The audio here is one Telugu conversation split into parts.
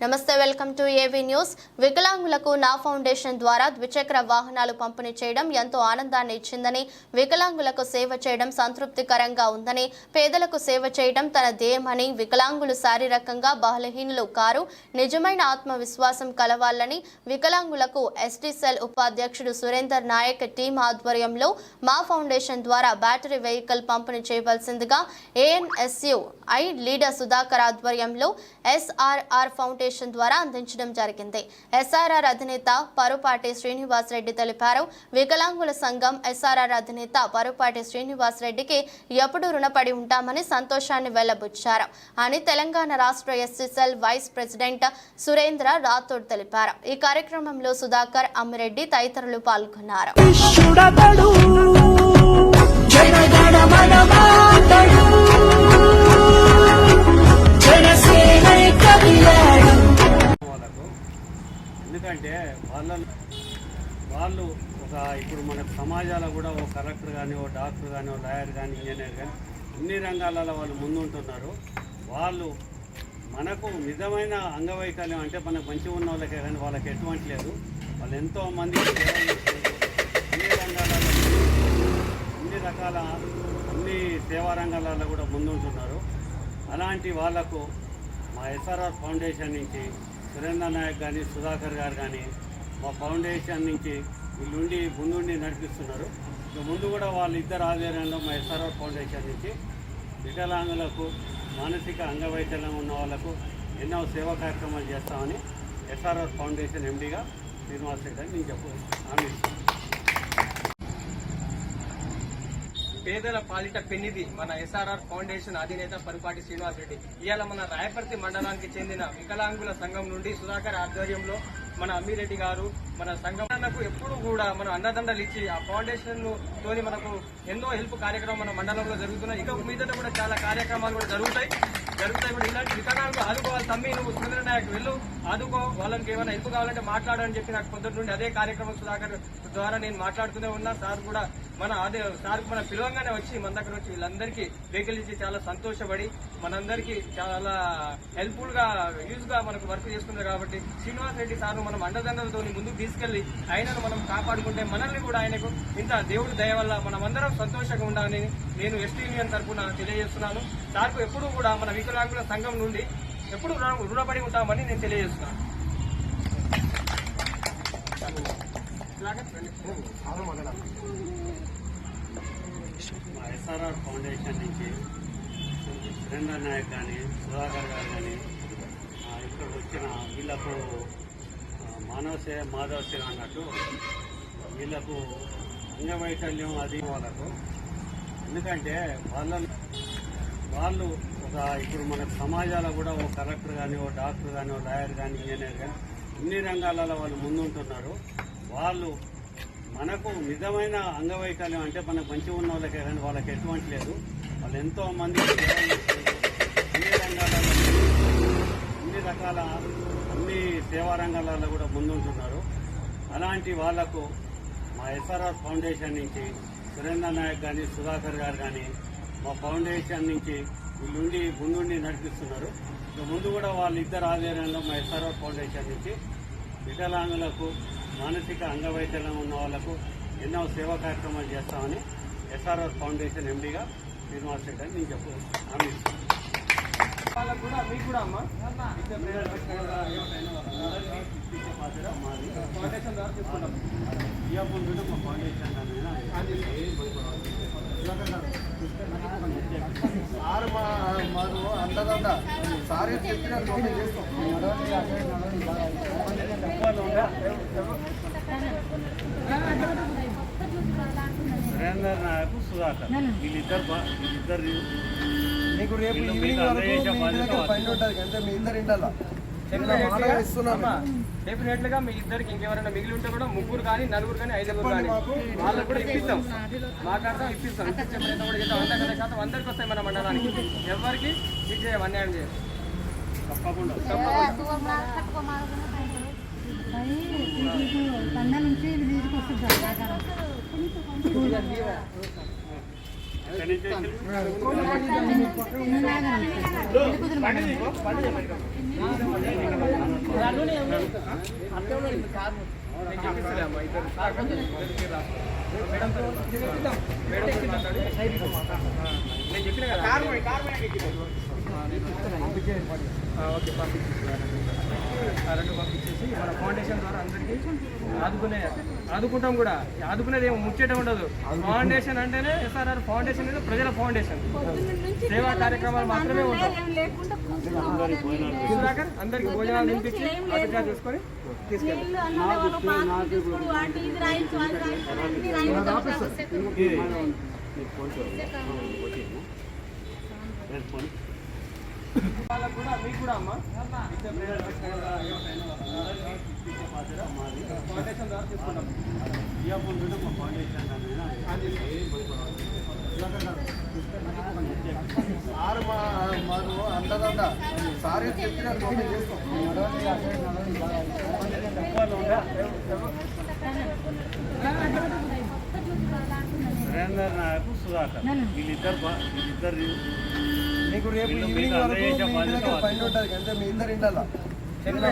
నమస్తే వెల్కమ్ టు ఏవీ న్యూస్. వికలాంగులకు నా ఫౌండేషన్ ద్వారా ద్విచక్ర వాహనాలు పంపిణీ చేయడం ఎంతో ఆనందాన్ని ఇచ్చిందని వికలాంగులకు సేవ చేయడం సంతృప్తికరంగా ఉందని పేదలకు సేవ చేయడం తన ధ్యేయమని వికలాంగులు శారీరకంగా బలహీనులు కారు నిజమైన ఆత్మవిశ్వాసం కలవాలని వికలాంగులకు ఎస్టీ సెల్ ఉపాధ్యక్షుడు సురేందర్ నాయక్ టీం ఆధ్వర్యంలో మా ఫౌండేషన్ ద్వారా బ్యాటరీ వెహికల్ పంపిణీ చేయవలసిందిగా ఏఎన్ఎస్యు ఐ లీడర్ సుధాకర్ ఆధ్వర్యంలో ఎస్ఆర్ఆర్ ఫౌండేషన్ ద్వారా అందించడం జరిగింది. ఎస్ఆర్ఆర్ అధినేత పరుపాటి శ్రీనివాస్ రెడ్డి తెలిపారు. వికలాంగుల సంఘం ఎస్ఆర్ఆర్ అధినేత పరుపాటి శ్రీనివాస్ రెడ్డికి ఎప్పుడు రుణపడి ఉంటామని సంతోషాన్ని వెల్లబుచ్చారు. అని తెలంగాణ రాష్ట్ర SC cell vice president Surendra Rathod తెలిపారు. ఈ కార్యక్రమంలో సుధాకర్ అమ్మిరెడ్డి తదితరులు పాల్గొన్నారు. జనగణ మనమాతడు ఎందుకంటే వాళ్ళ వాళ్ళు ఒక ఇప్పుడు మన సమాజాల్లో కూడా ఓ కలెక్టర్ కానీ ఓ డాక్టర్ కానీ ఓ లాయర్ కానీ ఇంజనీర్ కానీ అన్ని రంగాలలో వాళ్ళు ముందుంటున్నారు. వాళ్ళు మనకు నిజమైన అంగవైకల్యం అంటే మనకు మంచిగా ఉన్న వాళ్ళకే కానీ వాళ్ళకి ఎటువంటి లేదు. వాళ్ళు ఎంతో మంది అన్ని రంగాలలో అన్ని రకాల అన్ని సేవా రంగాలలో కూడా ముందుంటున్నారు. అలాంటి వాళ్ళకు మా ఎస్ఆర్ఆర్ ఫౌండేషన్ నుంచి సురేంద్ర నాయక్ కానీ సుధాకర్ గారు కానీ మా ఫౌండేషన్ నుంచి వీళ్ళుండి ముందుండి నడిపిస్తున్నారు. ఇక ముందు కూడా వాళ్ళిద్దరు ఆధ్వర్యంలో మా ఎస్ఆర్ఆర్ ఫౌండేషన్ నుంచి వికలాంగులకు మానసిక అంగవైకల్యం ఉన్న వాళ్ళకు ఎన్నో సేవా కార్యక్రమాలు చేస్తామని ఎస్ఆర్ఆర్ ఫౌండేషన్ ఎండీగా శ్రీనివాస్ రెడ్డి అని నేను చెప్పు హామీ పేదల పాలిట పెన్నిది మన ఎస్ఆర్ఆర్ ఫౌండేషన్ అధినేత పరుపాటి శ్రీనివాస్ రెడ్డి. ఇవాళ మన రాయపర్తి మండలానికి చెందిన వికలాంగుల సంఘం నుండి సుధాకర్ ఆధ్వర్యంలో మన అమ్మిరెడ్డి గారు మన సంఘాలకు ఎప్పుడు కూడా మన అన్నదండలు ఇచ్చి ఆ ఫౌండేషన్ తోని మనకు ఎన్నో హెల్ప్ కార్యక్రమం మన మండలంలో జరుగుతున్నాయి. ఇక మీదట కూడా చాలా కార్యక్రమాలు కూడా జరుగుతాయి. జరుగుతాయి కూడా. ఇలాంటి వికలాంగులు ఆదుకోవాలి తమ్మి నువ్వు సురేంద్ర నాయక్ వెళ్ళు. ఆదుకో వాళ్ళకి ఏమైనా హెల్ప్ కావాలంటే మాట్లాడని చెప్పి నాకు పొద్దున్న నుండి అదే కార్యక్రమం సుధాకర్ ద్వారా నేను మాట్లాడుతూనే ఉన్నా. సార్ కూడా మన అదే సార్ మన పిలవంగానే వచ్చి మన దగ్గర వచ్చి వీళ్ళందరికీ వెహికల్ ఇచ్చి చాలా సంతోషపడి మనందరికీ చాలా హెల్ప్ఫుల్గా యూజ్గా మనకు వర్క్ చేస్తున్నారు కాబట్టి శ్రీనివాస్ రెడ్డి సార్ మనం అండదండలతో ముందుకు తీసుకెళ్ళి ఆయనను మనం కాపాడుకుంటే మనల్ని కూడా ఆయనకు ఇంత దేవుడి దయ వల్ల మనమందరం సంతోషంగా ఉండాలని నేను ఎస్టీ యూనియన్ తరఫున తెలియజేస్తున్నాను. సార్కు ఎప్పుడూ కూడా మన వికలాంగుల సంఘం నుండి ఎప్పుడు రుణపడి ఉంటామని నేను తెలియజేస్తున్నాను. మా ఎస్ఆర్ఆర్ ఫౌండేషన్ నుంచి సురేంద్ర నాయక్ కానీ సుధాకర్ గారు కానీ ఇక్కడ వచ్చిన వీళ్ళకు మానవ సేవ మాధవ సేవ అన్నట్టు వీళ్ళకు అంగవైకల్యం అది వాళ్ళకు. ఎందుకంటే వాళ్ళ వాళ్ళు ఇప్పుడు మన సమాజాల్లో కూడా ఓ కలెక్టర్ కానీ ఓ డాక్టర్ కానీ ఓ లాయర్ కానీ ఇంజనీర్ కానీ అన్ని రంగాలలో వాళ్ళు ముందుంటున్నారు. వాళ్ళు మనకు నిజమైన అంగవైకల్యం అంటే మనకు మంచిగా ఉన్న వాళ్ళకే కానీ వాళ్ళకి ఎటువంటి లేదు. వాళ్ళు ఎంతో మంది అన్ని రంగాలలో అన్ని రకాల అన్ని సేవా రంగాలలో కూడా ముందుంటున్నారు. అలాంటి వాళ్ళకు మా ఎస్ఆర్ఆర్ ఫౌండేషన్ నుంచి సురేంద్ర నాయక్ కానీ సుధాకర్ గారు కానీ మా ఫౌండేషన్ నుంచి వీళ్ళుండి ముందుండి నడిపిస్తున్నారు. ఇక ముందు కూడా వాళ్ళిద్దరు ఆధ్వర్యంలో మా ఎస్ఆర్ఆర్ ఫౌండేషన్ నుంచి వికలాంగులకు మానసిక అంగవైకల్యం ఉన్న వాళ్ళకు ఎన్నో సేవా కార్యక్రమాలు చేస్తామని ఎస్ఆర్ఆర్ ఫౌండేషన్ ఎండీగా శ్రీనివాస్ రెడ్డి అని నేను చెప్పు హామీ వాళ్ళకు కూడా మీకు కూడా అమ్మా ఫౌండేషన్ ద్వారా తీసుకుంటాం ఇవ్వకుండా మా ఫౌండేషన్ సార్ మా మాకు సార్ చెప్పిన సురేందర్ నాయకు సుధాకర్. వీళ్ళిద్దరు వీళ్ళిద్దరు మీకు రేపు ఈవినింగ్ వరకు మీ ఇంటి దగ్గర పని ఉంటుంది అంటే మీ ఇద్దరు ఇస్తున్నాను. డెఫినెట్గా మీ ఇద్దరికి ఇంకెవరైనా మిగిలి ఉంటే కూడా ముగ్గురు కానీ నలుగురు కానీ ఐదుగురు కానీ వాళ్ళకు కూడా ఇప్పిస్తాం. మాట్లాడతాం ఇప్పిస్తాం. ఇప్పించే ప్రయత్నం కూడా చేద్దాం వంద కదా శాతం అందరికి వస్తాయి మన మండలానికి. ఎవరికి? ఇది చేయం అన్యాయం చేయం. తప్పకుండా. తండ మేడం నేను చెప్పిన కదా ఆ, ఓకే పంపించేసి రెండు పంపించేసి మన ఫౌండేషన్ ద్వారా అందరికీ ఆదుకునే ఆదుకుంటాం కూడా ఆదుకునేది ఏమో ముచ్చట ఉండదు ఫౌండేషన్ అంటేనే ఎస్ఆర్ఆర్ ఫౌండేషన్ అనేది ప్రజల ఫౌండేషన్ సేవా కార్యక్రమాలు మాత్రమే ఉంటాయి అందరికి భోజనాలు అభిప్రాయం చూసుకొని తీసుకెళ్ళి వాళ్ళకు కూడా మీకు కూడా అమ్మా ఇచ్చే ప్రయోజనం ఫౌండేషన్ ద్వారా తీసుకుంటాం సార్ మా మాకు అండదండ సార్ చెప్పినట్టు మేము చేస్తాం సురేందర్ నాయక్ సుధాకర్. వీళ్ళిద్దరు వీళ్ళిద్దరు మీకు రేపు ఈవినింగ్ వరకు మీ ఇంటి దగ్గర. పని ఉంటుంది అంటే మీ ఇద్దరు ఇండాల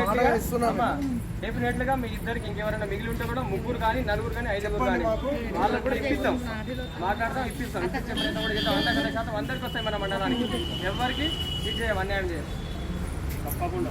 మాటగా ఇస్తున్నాం డెఫినెట్గా మీ ఇద్దరికి ఇంకెవరైనా మిగిలి ఉంటే కూడా ముగ్గురు కానీ నలుగురు కానీ ఐదుగురు కానీ. వాళ్ళకు కూడా ఇప్పిస్తాం. మాట్లాడతాం ఇప్పిస్తాం. ఇప్పించే కూడా చేద్దాం వంద శాతం అందరికి వస్తాయి మన మండలానికి. ఎవరికి? ఇది చేయం అన్యాయం చేయం. తప్పకుండా.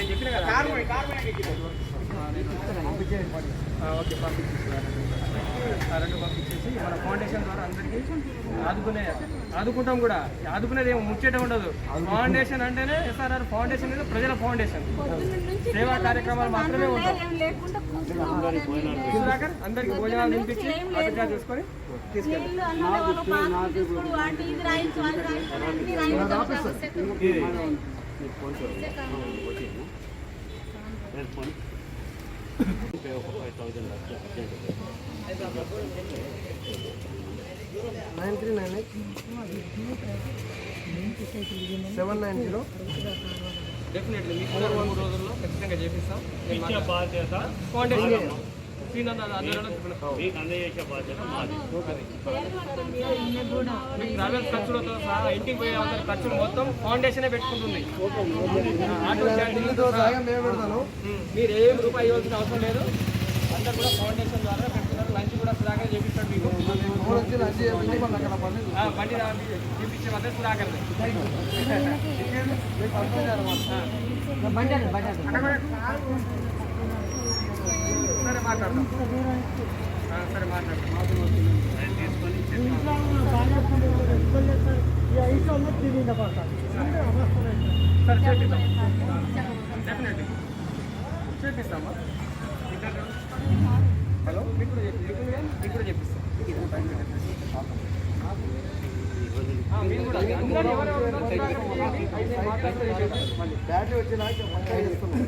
నేను చెప్పిన కదా ఓకే పంపించేసి రెండు పంపించేసి మన ఫౌండేషన్ ద్వారా అందరికీ ఆదుకునే ఆదుకుంటాం కూడా ఆదుకునేది ఏమి ముచ్చట ఉండదు ఫౌండేషన్ అంటేనే ఎస్ఆర్ఆర్ ఫౌండేషన్ అనేది ప్రజల ఫౌండేషన్ సేవా కార్యక్రమాలు మాత్రమే ఉంటాయి అందరికి భోజనాలు తినిపించి అభిప్రాయం చూసుకొని తీసుకెళ్ళి రేపు phone. Five thousand urgent nine three nine eight seven nine zero definitely మీకు మూడు రోజుల్లో ఖచ్చితంగా చేపిస్తాం నేను ట్రావెల్ ఖర్చులతో సహా ఇంటికి పోయే అవసరం ఖర్చులు మొత్తం ఫౌండేషన్ పెట్టుకుంటుంది ఆటో చార్జీలతో మీరు ఏం రూపాయి ఇవ్వాల్సిన అవసరం లేదు అందరు కూడా ఫౌండేషన్ ద్వారా పెట్టుకున్నారు లంచ్ కూడా సుధాకర్ చేపిస్తాడు మీకు ఫోన్ వచ్చి లంచ్ చేయండి బండి చేపించే వద్ద సుధాకర్ సరే మాట్లాడదాం ఆ, సరే మాట్లాడదాం అది తీసుకొని చెప్పి సరే చేపిద్దాం డెఫినెట్లీ చేపిస్తామా ఇద్దరు హలో మీకు కూడా చెప్పి మీకు కూడా- మీకు కూడా చెప్పిస్తాం ఆ, మీరు కూడా అందరూ ఎవరెవరు ఉన్నారో చూడాలి. అయితే మాట్లాడితే చేపిస్తాం మళ్ళీ బ్యాటరీ వచ్చినాక పంచాయతీ ఇస్తున్నాం